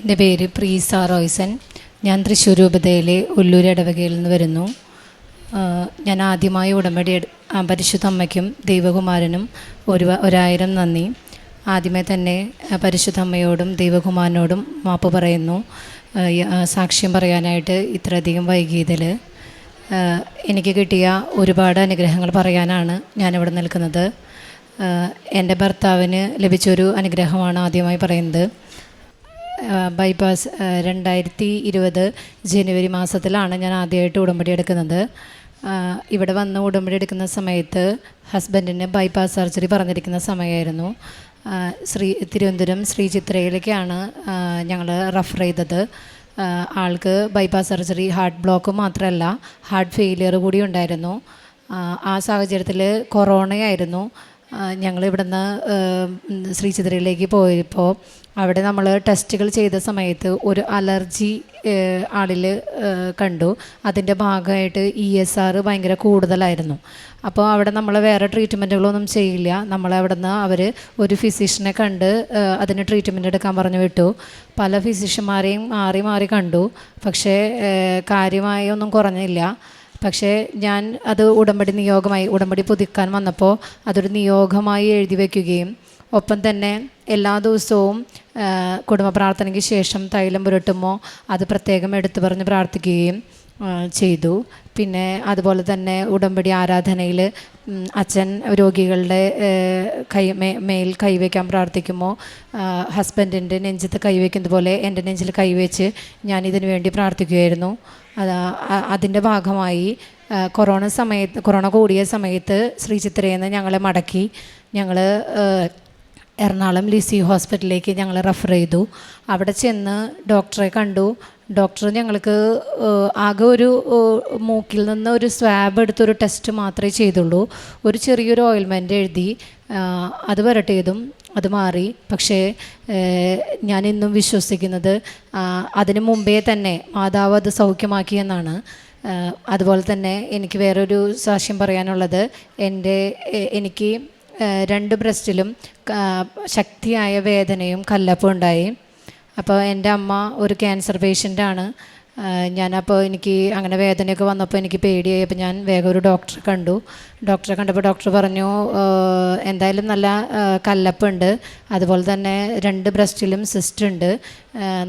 എന്റെ പേര് പ്രീസ റോയ്സൻ ഞാൻ തൃശ്ശൂർ രൂപതയിലെ ഉള്ളൂർ ഇടവകയിൽ നിന്ന് വരുന്നു. ഞാൻ ആദ്യമായി ഉടമ്പടി പരിശുദ്ധ അമ്മയ്ക്കും ദൈവകുമാരനും ഒരു ഒരായിരം നന്ദി. ആദ്യമേ തന്നെ പരിശുദ്ധ അമ്മയോടും ദൈവകുമാരനോടും മാപ്പ് പറയുന്നു. സാക്ഷ്യം പറയാനായിട്ട് ഇത്രയധികം വൈകിയതിൽ എനിക്ക് കിട്ടിയ ഒരുപാട് അനുഗ്രഹങ്ങൾ പറയാനാണ് ഞാനിവിടെ നിൽക്കുന്നത്. എന്റെ ഭർത്താവിന് ലഭിച്ചൊരു അനുഗ്രഹമാണ് ആദ്യമായി പറയുന്നത്. ബൈപ്പാസ് രണ്ടായിരത്തി ഇരുപത് ജനുവരി മാസത്തിലാണ് ഞാൻ ആദ്യമായിട്ട് ഉടമ്പടി എടുക്കുന്നത്. ഇവിടെ വന്ന് ഉടമ്പടി എടുക്കുന്ന സമയത്ത് ഹസ്ബൻഡിന് ബൈപ്പാസ് സർജറി പറഞ്ഞിരിക്കുന്ന സമയമായിരുന്നു. ശ്രീ തിരുവനന്തപുരം ശ്രീ ചിത്രയിലേക്കാണ് ഞങ്ങൾ റഫർ ചെയ്തത്. ആൾക്ക് ബൈപ്പാസ് സർജറി ഹാർട്ട് ബ്ലോക്ക് മാത്രമല്ല ഹാർട്ട് ഫെയിലിയർ കൂടി ഉണ്ടായിരുന്നു. ആ സാഹചര്യത്തിൽ കൊറോണയായിരുന്നു. ഞങ്ങൾ ഇവിടുന്ന് ശ്രീ ചിത്രയിലേക്ക് പോയപ്പോൾ അവിടെ നമ്മൾ ടെസ്റ്റുകൾ ചെയ്ത സമയത്ത് ഒരു അലർജി ആളിൽ കണ്ടു. അതിന്റെ ഭാഗമായിട്ട് ഇ എസ് ആർ ഭയങ്കര കൂടുതലായിരുന്നു. അപ്പോൾ അവിടെ നമ്മൾ വേറെ ട്രീറ്റ്മെന്റുകളൊന്നും ചെയ്യില്ല. നമ്മളവിടെ നിന്ന് അവർ ഒരു ഫിസിഷ്യനെ കണ്ട് അതിന് ട്രീറ്റ്മെന്റ് എടുക്കാൻ പറഞ്ഞു വിട്ടു. പല ഫിസിഷ്യന്മാരെയും മാറി മാറി കണ്ടു. പക്ഷേ കാര്യമായി ഒന്നും കുറഞ്ഞില്ല. പക്ഷേ ഞാൻ അത് ഉടമ്പടി നിയോഗമായി ഉടമ്പടി പുതുക്കാൻ വന്നപ്പോൾ അതൊരു നിയോഗമായി എഴുതി വയ്ക്കുകയും ഒപ്പം തന്നെ എല്ലാ ദിവസവും കുടുംബ പ്രാർത്ഥനയ്ക്ക് ശേഷം തൈലം പുരട്ടുമ്പോൾ അത് പ്രത്യേകം എടുത്തു പറഞ്ഞ് പ്രാർത്ഥിക്കുകയും ചെയ്തു. പിന്നെ അതുപോലെ തന്നെ ഉടമ്പടി ആരാധനയിൽ അച്ഛൻ രോഗികളുടെ കൈ മേൽ കൈവയ്ക്കാൻ പ്രാർത്ഥിക്കുമ്പോൾ ഹസ്ബൻഡിന്റെ നെഞ്ചത്ത് കൈവയ്ക്കുന്നത് പോലെ എന്റെ നെഞ്ചിൽ കൈവച്ച് ഞാൻ ഇതിനു വേണ്ടി പ്രാർത്ഥിക്കുകയായിരുന്നു. അതിന്റെ ഭാഗമായി കൊറോണ സമയത്ത് കൊറോണ കൂടിയ സമയത്ത് ശ്രീ ചിത്രയെന്ന് ഞങ്ങളെ മടക്കി ഞങ്ങൾ എറണാകുളം ലിസി ഹോസ്പിറ്റലിലേക്ക് ഞങ്ങൾ റെഫർ ചെയ്തു. അവിടെ ചെന്ന് ഡോക്ടറെ കണ്ടു. ഡോക്ടർ ഞങ്ങൾക്ക് ആകെ ഒരു മൂക്കിൽ നിന്ന് ഒരു സ്വാബ് എടുത്തൊരു ടെസ്റ്റ് മാത്രമേ ചെയ്തുള്ളൂ. ഒരു ചെറിയൊരു ഓയിൽമെന്റ് എഴുതി. അത് വരട്ടേതും അത് മാറി. പക്ഷേ ഞാൻ ഇന്നും വിശ്വസിക്കുന്നത് അതിന് മുമ്പേ തന്നെ മാതാവ് അത് സൗഖ്യമാക്കിയെന്നാണ് അതുപോലെ തന്നെ എനിക്ക് വേറൊരു സാക്ഷ്യം പറയാനുള്ളത്. എന്റെ എനിക്ക് രണ്ട് ബ്രസ്റ്റിലും ശക്തിയായ വേദനയും കല്ലപ്പും ഉണ്ടായി. അപ്പോൾ എന്റെ അമ്മ ഒരു ക്യാൻസർ പേഷ്യന്റാണ് ഞാനപ്പോൾ എനിക്ക് അങ്ങനെ വേദനയൊക്കെ വന്നപ്പോൾ എനിക്ക് പേടിയായി അപ്പോൾ ഞാൻ വേഗം ഒരു ഡോക്ടറെ കണ്ടു. ഡോക്ടറെ കണ്ടപ്പോൾ ഡോക്ടർ പറഞ്ഞു എന്തായാലും നല്ല കല്ലപ്പുണ്ട് അതുപോലെ തന്നെ രണ്ട് ബ്രസ്റ്റിലും സിസ്റ്റ് ഉണ്ട്.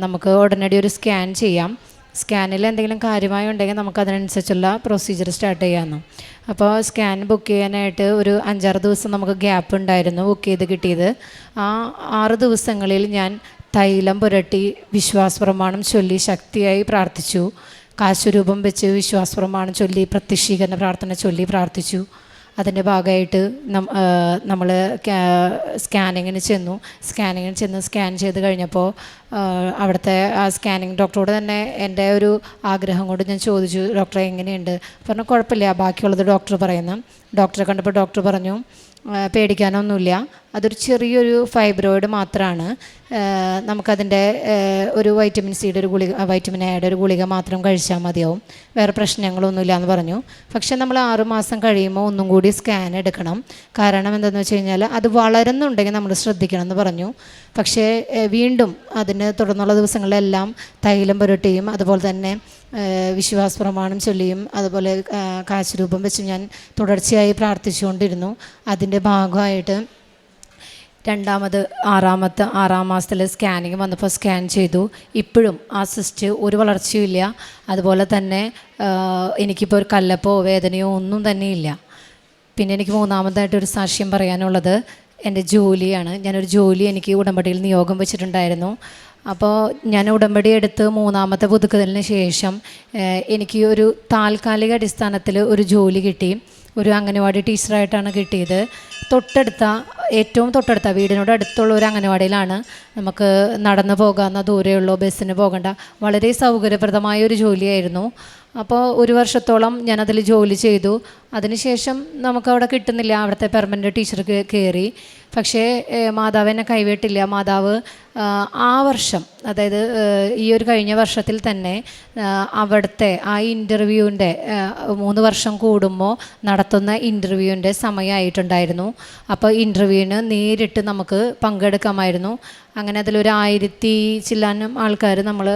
നമുക്ക് ഉടനടി ഒരു സ്കാൻ ചെയ്യാം. സ്കാനിൽ എന്തെങ്കിലും കാര്യമായി ഉണ്ടെങ്കിൽ നമുക്ക് അതിനനുസരിച്ചുള്ള പ്രൊസീജിയർ സ്റ്റാർട്ട് ചെയ്യാമെന്ന് അപ്പോൾ സ്കാൻ ബുക്ക് ചെയ്യാനായിട്ട് ഒരു അഞ്ചാറ് ദിവസം നമുക്ക് ഗ്യാപ്പ് ഉണ്ടായിരുന്നു ബുക്ക് ചെയ്ത് കിട്ടിയത്. ആ ആറ് ദിവസങ്ങളിൽ ഞാൻ തൈലം പുരട്ടി വിശ്വാസ പ്രമാണം ചൊല്ലി ശക്തിയായി പ്രാർത്ഥിച്ചു. കാശുരൂപം വെച്ച് വിശ്വാസ പ്രമാണം ചൊല്ലി പ്രത്യക്ഷീകരണ പ്രാർത്ഥന ചൊല്ലി പ്രാർത്ഥിച്ചു. അതിന്റെ ഭാഗമായിട്ട് നമ്മൾ സ്കാനിങ്ങിന് ചെന്നു. സ്കാനിങ്ങിന് ചെന്ന് സ്കാൻ ചെയ്ത് കഴിഞ്ഞപ്പോൾ അവിടുത്തെ ആ സ്കാനിങ് ഡോക്ടറോട് തന്നെ എന്റെ ഒരു ആഗ്രഹം കൊണ്ട് ഞാൻ ചോദിച്ചു ഡോക്ടറെ എങ്ങനെയുണ്ട്? പറഞ്ഞു കുഴപ്പമില്ല ബാക്കിയുള്ളത് ഡോക്ടർ പറയുന്നു. ഡോക്ടറെ കണ്ടപ്പോൾ ഡോക്ടർ പറഞ്ഞു പേടിക്കാനൊന്നുമില്ല. അതൊരു ചെറിയൊരു ഫൈബ്രോയിഡ് മാത്രമാണ് നമുക്കതിന്റെ ഒരു വൈറ്റമിൻ സിയുടെ ഒരു ഗുളിക വൈറ്റമിൻ എയുടെ ഒരു ഗുളിക മാത്രം കഴിച്ചാൽ മതിയാവും. വേറെ പ്രശ്നങ്ങളൊന്നുമില്ല എന്ന് പറഞ്ഞു. പക്ഷേ നമ്മൾ ആറുമാസം കഴിയുമ്പോൾ ഒന്നും കൂടി സ്കാൻ എടുക്കണം. കാരണം എന്താണെന്ന് വെച്ച് കഴിഞ്ഞാൽ അത് വളരുന്നുണ്ടെങ്കിൽ നമ്മൾ ശ്രദ്ധിക്കണം എന്ന് പറഞ്ഞു. പക്ഷേ വീണ്ടും വീണ്ടും അതിന് തുടർന്നുള്ള ദിവസങ്ങളിലെല്ലാം തൈലം പുരട്ടിയും അതുപോലെ തന്നെ വിശ്വാസ പ്രമാണം ചൊല്ലിയും അതുപോലെ കാശുരൂപം വെച്ച് ഞാൻ തുടർച്ചയായി പ്രാർത്ഥിച്ചുകൊണ്ടിരുന്നു. അതിന്റെ ഭാഗമായിട്ട് രണ്ടാമത് ആറാമത്തെ ആറാം മാസത്തിൽ സ്കാനിങ് വന്നപ്പോൾ സ്കാൻ ചെയ്തു. ഇപ്പോഴും ആ സിസ്റ്റ് ഒരു വളർച്ചയുമില്ല അതുപോലെ തന്നെ എനിക്കിപ്പോൾ ഒരു കല്ലപ്പോ വേദനയോ ഒന്നും തന്നെ ഇല്ല. പിന്നെ എനിക്ക് മൂന്നാമതായിട്ട് ഒരു സാക്ഷ്യം പറയാനുള്ളത് എന്റെ ജോലിയാണ്. ഞാനൊരു ജോലി എനിക്ക് ഉടമ്പടിയിൽ നിയോഗം വെച്ചിട്ടുണ്ടായിരുന്നു. അപ്പോൾ ഞാൻ ഉടമ്പടി എടുത്ത് മൂന്നാമത്തെ പുതുക്കലിന് ശേഷം എനിക്ക് ഒരു താൽക്കാലിക അടിസ്ഥാനത്തിൽ ഒരു ജോലി കിട്ടി. ഒരു അംഗനവാടി ടീച്ചറായിട്ടാണ് കിട്ടിയത്. തൊട്ടടുത്ത ഏറ്റവും തൊട്ടടുത്ത വീടിനോട് അടുത്തുള്ള ഒരു അംഗനവാടിയിലാണ് നമുക്ക് നടന്നു പോകാവുന്ന ദൂരെയുള്ളൂ ബസ്സിന് പോകേണ്ട വളരെ സൗകര്യപ്രദമായ ഒരു ജോലിയായിരുന്നു. അപ്പോൾ ഒരു വർഷത്തോളം ഞാനതിൽ ജോലി ചെയ്തു. അതിനുശേഷം നമുക്കവിടെ കിട്ടുന്നില്ല അവിടുത്തെ പെർമനന്റ് ടീച്ചർ കയറി പക്ഷേ മാതാവ് എന്നെ കൈവിട്ടില്ല. മാതാവ് ആ, വർഷം അതായത് ഈ ഒരു കഴിഞ്ഞ വർഷത്തിൽ തന്നെ അവിടുത്തെ ആ ഇന്റർവ്യൂവിന്റെ മൂന്ന് വർഷം കൂടുമ്പോൾ നടത്തുന്ന ഇന്റർവ്യൂവിന്റെ സമയമായിട്ടുണ്ടായിരുന്നു അപ്പോൾ ഇന്റർവ്യൂവിന് നേരിട്ട് നമുക്ക് പങ്കെടുക്കാമായിരുന്നു. അങ്ങനെ അതിലൊരു ആയിരത്തി ചില്ലാനും ആൾക്കാർ നമ്മൾ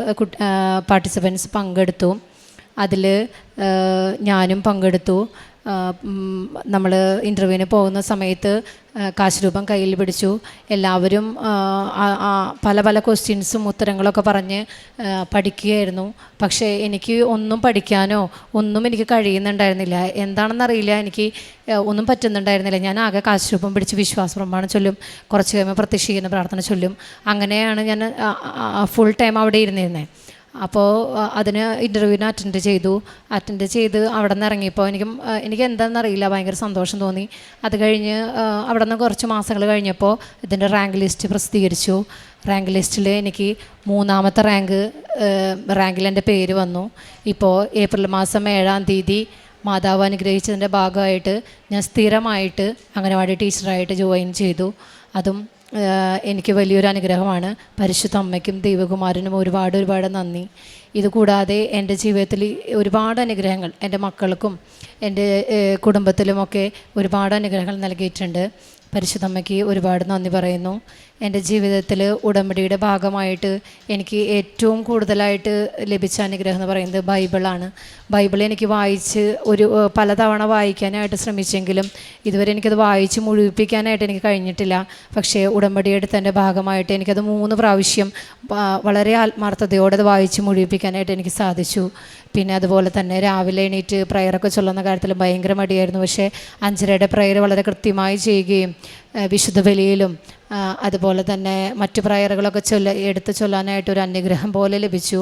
പാർട്ടിസിപ്പൻസ് പങ്കെടുത്തു. അതിൽ ഞാനും പങ്കെടുത്തു. നമ്മൾ ഇന്റർവ്യൂവിന് പോകുന്ന സമയത്ത് കാശ് രൂപം കയ്യിൽ പിടിച്ചു. എല്ലാവരും പല പല ക്വസ്റ്റ്യൻസും ഉത്തരങ്ങളൊക്കെ പറഞ്ഞ് പഠിക്കുകയായിരുന്നു. പക്ഷേ എനിക്ക് ഒന്നും പഠിക്കാനോ ഒന്നും എനിക്ക് കഴിയുന്നുണ്ടായിരുന്നില്ല. എന്താണെന്നറിയില്ല. എനിക്ക് ഒന്നും പറ്റുന്നുണ്ടായിരുന്നില്ല. ഞാൻ ആകെ കാശ് രൂപം പിടിച്ച് വിശ്വാസ പ്രമാണം ചൊല്ലും. കുറച്ച് കഴിയുമ്പോൾ പ്രത്യക്ഷീകരണ പ്രാർത്ഥന ചൊല്ലും. അങ്ങനെയാണ് ഞാൻ ഫുൾ ടൈം അവിടെ ഇരുന്നിരുന്നത് അപ്പോൾ അതിന് ഇന്റർവ്യൂവിന് അറ്റൻഡ് ചെയ്തു. അറ്റൻഡ് ചെയ്ത് അവിടെ നിന്ന് ഇറങ്ങിയപ്പോൾ എനിക്ക് എനിക്ക് എന്താണെന്നറിയില്ല ഭയങ്കര സന്തോഷം തോന്നി. അത് കഴിഞ്ഞ് അവിടെ നിന്ന് കുറച്ച് മാസങ്ങൾ കഴിഞ്ഞപ്പോൾ ഇതിന്റെ റാങ്ക് ലിസ്റ്റ് പ്രസിദ്ധീകരിച്ചു. റാങ്ക് ലിസ്റ്റിൽ എനിക്ക് മൂന്നാമത്തെ റാങ്ക് റാങ്കിൽ എന്റെ പേര് വന്നു. ഇപ്പോൾ ഏപ്രിൽ മാസം ഏഴാം തീയതി മാതാവ് അനുഗ്രഹിച്ചതിന്റെ ഭാഗമായിട്ട് ഞാൻ സ്ഥിരമായിട്ട് അംഗനവാടി ടീച്ചറായിട്ട് ജോയിൻ ചെയ്തു. അതും എനിക്ക് വലിയൊരു അനുഗ്രഹമാണ്. പരിശുദ്ധ അമ്മയ്ക്കും ദൈവകുമാരനും ഒരുപാട് ഒരുപാട് നന്ദി. ഇതുകൂടാതെ എന്റെ ജീവിതത്തിൽ ഒരുപാട് അനുഗ്രഹങ്ങൾ എന്റെ മക്കൾക്കും എന്റെ കുടുംബത്തിലുമൊക്കെ ഒരുപാട് അനുഗ്രഹങ്ങൾ നൽകിയിട്ടുണ്ട്. പരിശുദ്ധമ്മയ്ക്ക് ഒരുപാട് നന്ദി പറയുന്നു. എന്റെ ജീവിതത്തിൽ ഉടമ്പടിയുടെ ഭാഗമായിട്ട് എനിക്ക് ഏറ്റവും കൂടുതലായിട്ട് ലഭിച്ച അനുഗ്രഹം എന്ന് പറയുന്നത് ബൈബിളാണ്. ബൈബിൾ എനിക്ക് വായിച്ച് ഒരു പലതവണ വായിക്കാനായിട്ട് ശ്രമിച്ചെങ്കിലും ഇതുവരെ എനിക്കത് വായിച്ച് മുഴുവിപ്പിക്കാനായിട്ട് എനിക്ക് കഴിഞ്ഞിട്ടില്ല. പക്ഷേ ഉടമ്പടിയെടുത്തതിന്റെ ഭാഗമായിട്ട് എനിക്കത് മൂന്ന് പ്രാവശ്യം വളരെ ആത്മാർത്ഥതയോടെ അത് വായിച്ച് മുഴുവിപ്പിക്കാനായിട്ട് എനിക്ക് സാധിച്ചു. പിന്നെ അതുപോലെ തന്നെ രാവിലെ എണീറ്റ് പ്രയറൊക്കെ ചൊല്ലുന്ന കാര്യത്തിൽ ഭയങ്കര മടിയായിരുന്നു. പക്ഷേ അഞ്ചരയുടെ പ്രയർ വളരെ കൃത്യമായി ചെയ്യുകയും വിശുദ്ധ ബലിയിലും അതുപോലെ തന്നെ മറ്റു പ്രയറുകളൊക്കെ ചൊല്ല എടുത്ത് ചൊല്ലാനായിട്ട് ഒരു അനുഗ്രഹം പോലെ ലഭിച്ചു.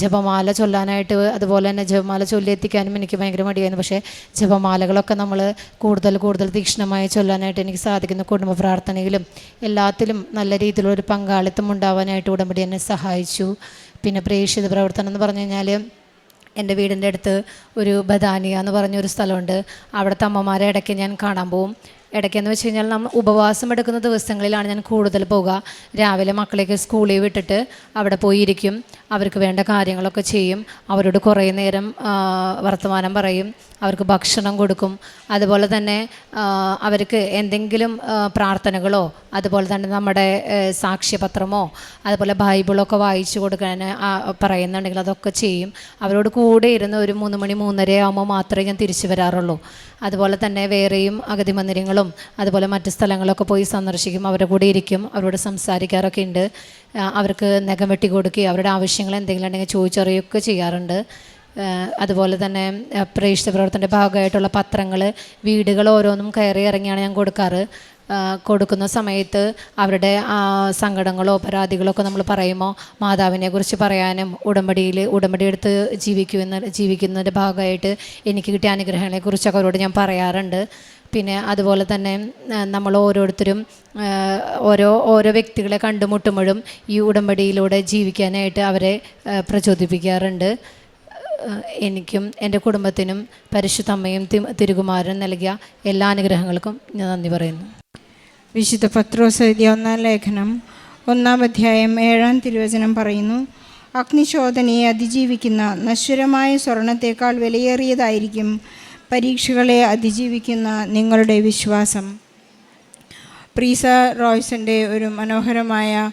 ജപമാല ചൊല്ലാനായിട്ട് അതുപോലെ തന്നെ ജപമാല ചൊല്ലിയെത്തിക്കാനും എനിക്ക് ഭയങ്കര മടിയായിരുന്നു. പക്ഷേ ജപമാലകളൊക്കെ നമ്മൾ കൂടുതൽ കൂടുതൽ തീക്ഷ്ണമായി ചൊല്ലാനായിട്ട് എനിക്ക് സാധിക്കുന്നു. കുടുംബ പ്രാർത്ഥനയിലും എല്ലാത്തിലും നല്ല രീതിയിലുള്ളൊരു പങ്കാളിത്തം ഉണ്ടാവാനായിട്ട് ഉടമ്പടി എന്നെ സഹായിച്ചു. പിന്നെ പ്രേക്ഷിത പ്രവർത്തനം എന്ന് പറഞ്ഞു കഴിഞ്ഞാൽ എന്റെ വീടിന്റെ അടുത്ത് ഒരു ബദാനിയ എന്ന് പറഞ്ഞൊരു സ്ഥലമുണ്ട്. അവിടുത്തെ അമ്മമാരെ ഇടയ്ക്ക് ഞാൻ കാണാൻ പോവും. ഇടയ്ക്കെന്ന് വെച്ച് കഴിഞ്ഞാൽ നമ്മൾ ഉപവാസം എടുക്കുന്ന ദിവസങ്ങളിലാണ് ഞാൻ കൂടുതൽ പോവുക. രാവിലെ മക്കളെയൊക്കെ സ്കൂളിൽ വിട്ടിട്ട് അവിടെ പോയിരിക്കും. അവർക്ക് വേണ്ട കാര്യങ്ങളൊക്കെ ചെയ്യും. അവരോട് കുറേ നേരം വർത്തമാനം പറയും. അവർക്ക് ഭക്ഷണം കൊടുക്കും. അതുപോലെ തന്നെ അവർക്ക് എന്തെങ്കിലും പ്രാർത്ഥനകളോ അതുപോലെ തന്നെ നമ്മുടെ സാക്ഷ്യപത്രമോ അതുപോലെ ബൈബിളൊക്കെ വായിച്ചു കൊടുക്കാൻ പറയുന്നുണ്ടെങ്കിൽ അതൊക്കെ ചെയ്യും. അവരോട് കൂടെ ഇരുന്ന് ഒരു മൂന്ന് മണി മൂന്നര ആകുമ്പോൾ മാത്രമേ ഞാൻ തിരിച്ചു വരാറുള്ളൂ. അതുപോലെ തന്നെ വേറെയും അഗതി മന്ദിരങ്ങളും അതുപോലെ മറ്റ് സ്ഥലങ്ങളൊക്കെ പോയി സന്ദർശിക്കും. അവരുടെ കൂടെ ഇരിക്കും. അവരോട് സംസാരിക്കാറൊക്കെ ഉണ്ട്. അവർക്ക് നഖം വെട്ടി കൊടുക്കുകയും അവരുടെ ആവശ്യങ്ങൾ എന്തെങ്കിലും ഉണ്ടെങ്കിൽ ചോദിച്ചറിയുകയൊക്കെ ചെയ്യാറുണ്ട്. അതുപോലെ തന്നെ പ്രേക്ഷിത പ്രവർത്തനത്തിന്റെ ഭാഗമായിട്ടുള്ള പത്രങ്ങൾ വീടുകൾ ഓരോന്നും കയറി ഇറങ്ങിയാണ് ഞാൻ കൊടുക്കാറ്. കൊടുക്കുന്ന സമയത്ത് അവരുടെ സങ്കടങ്ങളോ പരാതികളോ ഒക്കെ നമ്മൾ പറയുമോ മാതാവിനെ കുറിച്ച് പറയാനും ഉടമ്പടിയിൽ ഉടമ്പടി എടുത്ത് ജീവിക്കുന്ന ജീവിക്കുന്നതിന്റെ ഭാഗമായിട്ട് എനിക്ക് കിട്ടിയ അനുഗ്രഹങ്ങളെക്കുറിച്ചൊക്കെ അവരോട് ഞാൻ പറയാറുണ്ട്. പിന്നെ അതുപോലെ തന്നെ നമ്മൾ ഓരോരുത്തരും ഓരോ ഓരോ വ്യക്തികളെ കണ്ടുമുട്ടുമ്പോഴും ഈ ഉടമ്പടിയിലൂടെ ജീവിക്കാനായിട്ട് അവരെ പ്രചോദിപ്പിക്കാറുണ്ട്. എനിക്കും എന്റെ കുടുംബത്തിനും പരിശുദ്ധ അമ്മയും തി- തിരുകുമാരനും നൽകിയ എല്ലാ അനുഗ്രഹങ്ങൾക്കും ഞാൻ നന്ദി പറയുന്നു. വിശുദ്ധ പത്രോസ് എഴുതിയ ഒന്നാം ലേഖനം ഒന്നാം അധ്യായം ഏഴാം തിരുവചനം പറയുന്നു അഗ്നിശോധനയെ അതിജീവിക്കുന്ന നശ്വരമായ സ്വർണത്തേക്കാൾ വിലയേറിയതായിരിക്കും പരീക്ഷകളെ അതിജീവിക്കുന്ന നിങ്ങളുടെ വിശ്വാസം. പ്രീസ റോയ്സിന്റെ ഒരു മനോഹരമായ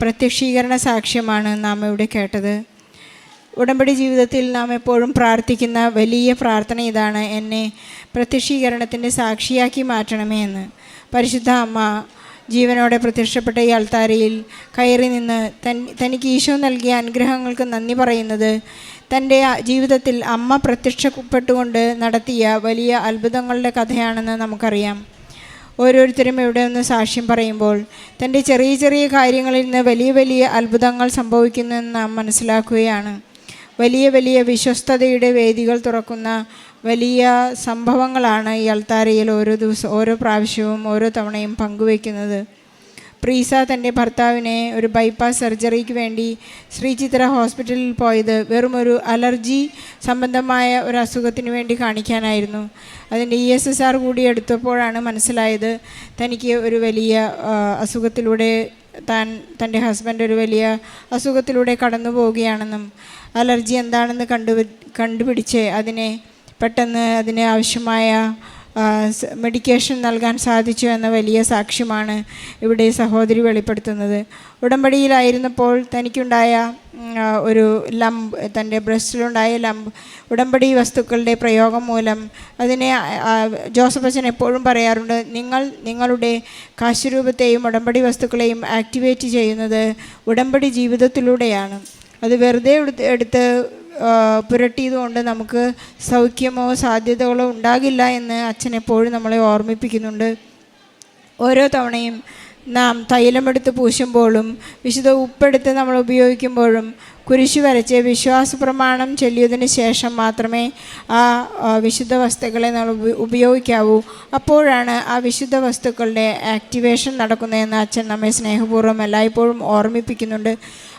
പ്രത്യക്ഷീകരണ സാക്ഷ്യമാണ് നാം ഇവിടെ കേട്ടത്. ഉടമ്പടി ജീവിതത്തിൽ നാം എപ്പോഴും പ്രാർത്ഥിക്കുന്ന വലിയ പ്രാർത്ഥന ഇതാണ് എന്നെ പ്രത്യക്ഷീകരണത്തിന്റെ സാക്ഷിയാക്കി മാറ്റണമേ എന്ന്. പരിശുദ്ധ അമ്മ ജീവനോടെ പ്രത്യക്ഷപ്പെട്ട ഈ അൾത്താരയിൽ കയറി നിന്ന് തൻ തനിക്ക് ഈശോ നൽകിയ അനുഗ്രഹങ്ങൾക്ക് നന്ദി പറയുന്നത് തന്റെ ജീവിതത്തിൽ അമ്മ പ്രത്യക്ഷപ്പെട്ടുകൊണ്ട് നടത്തിയ വലിയ അത്ഭുതങ്ങളുടെ കഥയാണെന്ന് നമുക്കറിയാം. ഓരോരുത്തരും ഇവിടെ ഒന്ന് സാക്ഷ്യം പറയുമ്പോൾ തന്റെ ചെറിയ ചെറിയ കാര്യങ്ങളിൽ നിന്ന് വലിയ വലിയ അത്ഭുതങ്ങൾ സംഭവിക്കുന്നെന്ന് നാം മനസ്സിലാക്കുകയാണ്. വലിയ വലിയ വിശ്വസ്തതയുടെ വേദികൾ തുറക്കുന്ന വലിയ സംഭവങ്ങളാണ് ഈ അൾത്താരയിൽ ഓരോ ദിവസം ഓരോ പ്രാവശ്യവും ഓരോ തവണയും പങ്കുവയ്ക്കുന്നത്. പ്രീസ തന്റെ ഭർത്താവിനെ ഒരു ബൈപ്പാസ് സർജറിക്ക് വേണ്ടി ശ്രീചിത്ര ഹോസ്പിറ്റലിൽ പോയത് വെറും ഒരു അലർജി സംബന്ധമായ ഒരു അസുഖത്തിന് വേണ്ടി കാണിക്കാനായിരുന്നു. അതിന്റെ ഇ എസ് എസ് ആർ കൂടി എടുത്തപ്പോഴാണ് മനസ്സിലായത് തനിക്ക് ഒരു വലിയ അസുഖത്തിലൂടെ താൻ തന്റെ ഹസ്ബൻഡ് ഒരു വലിയ അസുഖത്തിലൂടെ കടന്നു പോവുകയാണെന്നും അലർജി എന്താണെന്ന് കണ്ടു കണ്ടുപിടിച്ച് അതിനെ പെട്ടെന്ന് അതിന് ആവശ്യമായ മെഡിക്കേഷൻ നൽകാൻ സാധിച്ചു എന്ന വലിയ സാക്ഷ്യമാണ് ഇവിടെ സഹോദരി വെളിപ്പെടുത്തുന്നത്. ഉടമ്പടിയിലായിരുന്നപ്പോൾ തനിക്കുണ്ടായ ഒരു ലംബ് തന്റെ ബ്രസ്റ്റിലുണ്ടായ ലംബ് ഉടമ്പടി വസ്തുക്കളുടെ പ്രയോഗം മൂലം അതിനെ ജോസഫ് അച്ഛൻ എപ്പോഴും പറയാറുണ്ട് നിങ്ങൾ നിങ്ങളുടെ കാശുരൂപത്തെയും ഉടമ്പടി വസ്തുക്കളെയും ആക്ടിവേറ്റ് ചെയ്യുന്നത് ഉടമ്പടി ജീവിതത്തിലൂടെയാണ്. അത് വെറുതെ എടുത്ത് പുരട്ടിയതുകൊണ്ട് നമുക്ക് സൗഖ്യമോ സാധ്യതകളോ ഉണ്ടാകില്ല എന്ന് അച്ഛൻ എപ്പോഴും നമ്മളെ ഓർമ്മിപ്പിക്കുന്നുണ്ട്. ഓരോ തവണയും നാം തൈലമെടുത്ത് പൂശുമ്പോഴും വിശുദ്ധ ഉപ്പെടുത്ത് നമ്മൾ ഉപയോഗിക്കുമ്പോഴും കുരിശു വരച്ച് വിശ്വാസ പ്രമാണം ചൊല്ലിയതിന് ശേഷം മാത്രമേ ആ വിശുദ്ധ വസ്തുക്കളെ നമ്മൾ ഉപയോഗിക്കാവൂ. അപ്പോഴാണ് ആ വിശുദ്ധ വസ്തുക്കളുടെ ആക്ടിവേഷൻ നടക്കുന്നതെന്ന് അച്ഛൻ നമ്മെ സ്നേഹപൂർവം എല്ലായ്പ്പോഴും ഓർമ്മിപ്പിക്കുന്നുണ്ട്.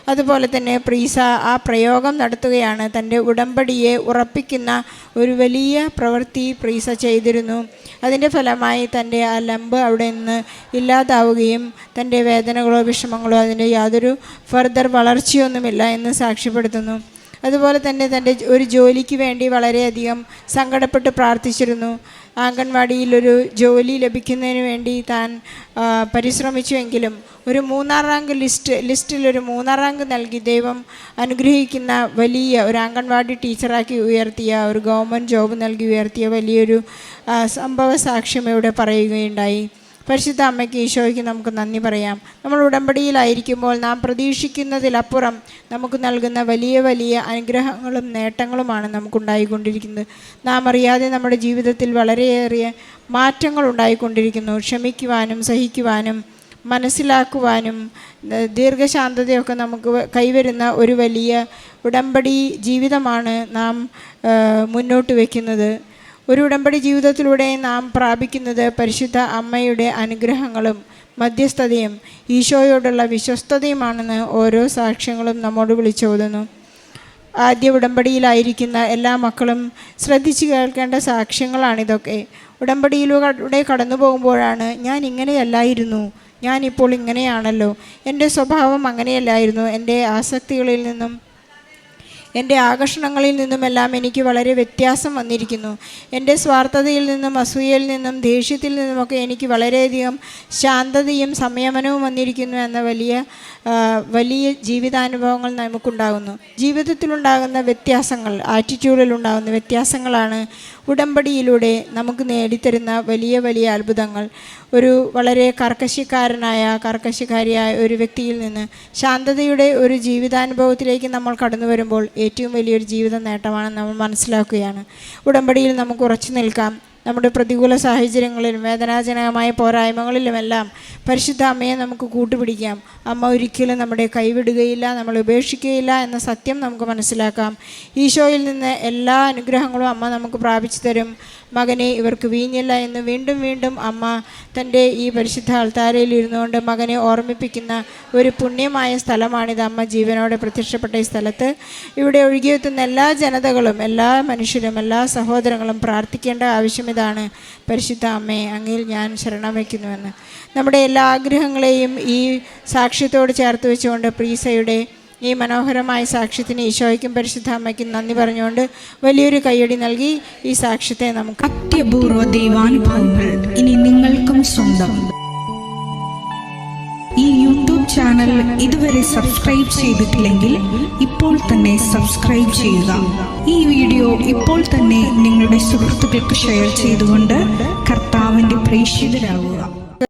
അതുപോലെ തന്നെ പ്രീസ ആ പ്രയോഗം നടത്തുകയാണ്. തന്റെ ഉടമ്പടിയെ ഉറപ്പിക്കുന്ന ഒരു വലിയ പ്രവൃത്തി പ്രീസ ചെയ്തിരുന്നു. അതിന്റെ ഫലമായി തന്റെ ആ ലംബ് അവിടെ നിന്ന് ഇല്ലാതാവുകയും തന്റെ വേദനകളോ വിഷമങ്ങളോ അതിന്റെ യാതൊരു ഫർദർ വളർച്ചയൊന്നുമില്ല എന്ന് സാക്ഷ്യപ്പെടുത്തുന്നു. അതുപോലെ തന്നെ തന്റെ ഒരു ജോലിക്ക് വേണ്ടി വളരെയധികം സങ്കടപ്പെട്ട് പ്രാർത്ഥിച്ചിരുന്നു. അംഗൻവാടിയിലൊരു ജോലി ലഭിക്കുന്നതിന് വേണ്ടി താൻ പരിശ്രമിച്ചുവെങ്കിലും ഒരു മൂന്നാം റാങ്ക് ലിസ്റ്റ് ലിസ്റ്റിൽ ഒരു മൂന്നാം റാങ്ക് നൽകി ദൈവം അനുഗ്രഹിക്കുന്ന വലിയ ഒരു അംഗൻവാടി ടീച്ചറാക്കി ഉയർത്തിയ ഒരു ഗവൺമെന്റ് ജോബ് നൽകി ഉയർത്തിയ വലിയൊരു സംഭവ സാക്ഷ്യം ഇവിടെ പറയുകയുണ്ടായി. പരിശുദ്ധ അമ്മയ്ക്ക് ഈശോയ്ക്ക് നമുക്ക് നന്ദി പറയാം. നമ്മൾ ഉടമ്പടിയിലായിരിക്കുമ്പോൾ നാം പ്രതീക്ഷിക്കുന്നതിലപ്പുറം നമുക്ക് നൽകുന്ന വലിയ വലിയ അനുഗ്രഹങ്ങളും നേട്ടങ്ങളുമാണ് നമുക്കുണ്ടായിക്കൊണ്ടിരിക്കുന്നത്. നാം അറിയാതെ നമ്മുടെ ജീവിതത്തിൽ വളരെയേറിയ മാറ്റങ്ങൾ ഉണ്ടായിക്കൊണ്ടിരിക്കുന്നു ക്ഷമിക്കുവാനും സഹിക്കുവാനും മനസ്സിലാക്കുവാനും ദീർഘശാന്തതയൊക്കെ നമുക്ക് കൈവരുന്ന ഒരു വലിയ ഉടമ്പടി ജീവിതമാണ് നാം മുന്നോട്ട് വയ്ക്കുന്നത് ഒരു ഉടമ്പടി ജീവിതത്തിലൂടെ നാം പ്രാപിക്കുന്നത് പരിശുദ്ധ അമ്മയുടെ അനുഗ്രഹങ്ങളും മധ്യസ്ഥതയും ഈശോയോടുള്ള വിശ്വസ്തതയുമാണെന്ന് ഓരോ സാക്ഷ്യങ്ങളും നമ്മോട് വിളിച്ചോതുന്നു. ആദ്യ ഉടമ്പടിയിലായിരിക്കുന്ന എല്ലാ മക്കളും ശ്രദ്ധിച്ചു കേൾക്കേണ്ട സാക്ഷ്യങ്ങളാണിതൊക്കെ. ഉടമ്പടിയിലൂടെ കടന്നു പോകുമ്പോഴാണ് ഞാൻ ഇങ്ങനെയല്ലായിരുന്നു. ഞാനിപ്പോൾ ഇങ്ങനെയാണല്ലോ. എന്റെ സ്വഭാവം അങ്ങനെയല്ലായിരുന്നു. എന്റെ ആസക്തികളിൽ നിന്നും എന്റെ ആകർഷണങ്ങളിൽ നിന്നുമെല്ലാം എനിക്ക് വളരെ വ്യത്യാസം വന്നിരിക്കുന്നു. എന്റെ സ്വാർത്ഥതയിൽ നിന്നും അസൂയയിൽ നിന്നും ദേഷ്യത്തിൽ നിന്നുമൊക്കെ എനിക്ക് വളരെയധികം ശാന്തതയും സംയമനവും വന്നിരിക്കുന്നു എന്ന വലിയ വലിയ ജീവിതാനുഭവങ്ങൾ നമുക്കുണ്ടാകുന്നു. ജീവിതത്തിലുണ്ടാകുന്ന വ്യത്യാസങ്ങൾ ആറ്റിറ്റ്യൂഡിലുണ്ടാകുന്ന വ്യത്യാസങ്ങളാണ് ഉടമ്പടിയിലൂടെ നമുക്ക് നേടിത്തരുന്ന വലിയ വലിയ അത്ഭുതങ്ങൾ. ഒരു വളരെ കർക്കശക്കാരനായ കർക്കശക്കാരിയായ ഒരു വ്യക്തിയിൽ നിന്ന് ശാന്തതയുടെ ഒരു ജീവിതാനുഭവത്തിലേക്ക് നമ്മൾ കടന്നു വരുമ്പോൾ ഏറ്റവും വലിയൊരു ജീവിത നേട്ടമാണ് നമ്മൾ മനസ്സിലാക്കുകയാണ്. ഉടമ്പടിയിൽ നമുക്ക് ഉറച്ചു നിൽക്കാം. നമ്മുടെ പ്രതികൂല സാഹചര്യങ്ങളിലും വേദനാജനകമായ പോരായ്മകളിലുമെല്ലാം പരിശുദ്ധ അമ്മയെ നമുക്ക് കൂട്ടുപിടിക്കാം. അമ്മ ഒരിക്കലും നമ്മുടെ കൈവിടുകയില്ല നമ്മളെ ഉപേക്ഷിക്കുകയില്ല എന്ന സത്യം നമുക്ക് മനസ്സിലാക്കാം. ഈശോയിൽ നിന്ന് എല്ലാ അനുഗ്രഹങ്ങളും അമ്മ നമുക്ക് പ്രാപിച്ചു തരും. മകനെ ഇവർക്ക് വീഞ്ഞില്ല എന്ന് വീണ്ടും വീണ്ടും അമ്മ തന്റെ ഈ പരിശുദ്ധ അൾത്താരയിൽ ഇരുന്നുകൊണ്ട് മകനെ ഓർമ്മിപ്പിക്കുന്ന ഒരു പുണ്യമായ സ്ഥലമാണിത്. അമ്മ ജീവനോടെ പ്രത്യക്ഷപ്പെട്ട ഈ സ്ഥലത്ത് ഇവിടെ ഒഴുകിയെത്തുന്ന എല്ലാ ജനതകളും എല്ലാ മനുഷ്യരും എല്ലാ സഹോദരങ്ങളും പ്രാർത്ഥിക്കേണ്ട ആവശ്യം ഇതാണ്. പരിശുദ്ധ അമ്മേ അങ്ങയിൽ ഞാൻ ശരണം വയ്ക്കുന്നുവെന്ന്. നമ്മുടെ എല്ലാ ആഗ്രഹങ്ങളെയും ഈ സാക്ഷ്യത്തോട് ചേർത്ത് വെച്ചുകൊണ്ട് പ്രീസയുടെ ഈ മനോഹരമായ സാക്ഷ്യത്തിന് ഈശോയ്ക്കും പരിശുദ്ധ അമ്മയ്ക്കും നന്ദി പറഞ്ഞുകൊണ്ട് വലിയൊരു കയ്യടി നൽകി ഈ സാക്ഷ്യത്തെ നമുക്ക് അത്യപൂർവ ദൈവാനുഭവങ്ങൾ ഇനി നിങ്ങൾക്കും സ്വന്തം. ഈ യൂട്യൂബ് ചാനൽ ഇതുവരെ സബ്സ്ക്രൈബ് ചെയ്തിട്ടില്ലെങ്കിൽ ഇപ്പോൾ തന്നെ സബ്സ്ക്രൈബ് ചെയ്യുക. ഈ വീഡിയോ ഇപ്പോൾ തന്നെ നിങ്ങളുടെ സുഹൃത്തുക്കൾക്ക് ഷെയർ ചെയ്തുകൊണ്ട് കർത്താവിന്റെ പ്രേക്ഷിതരാകുക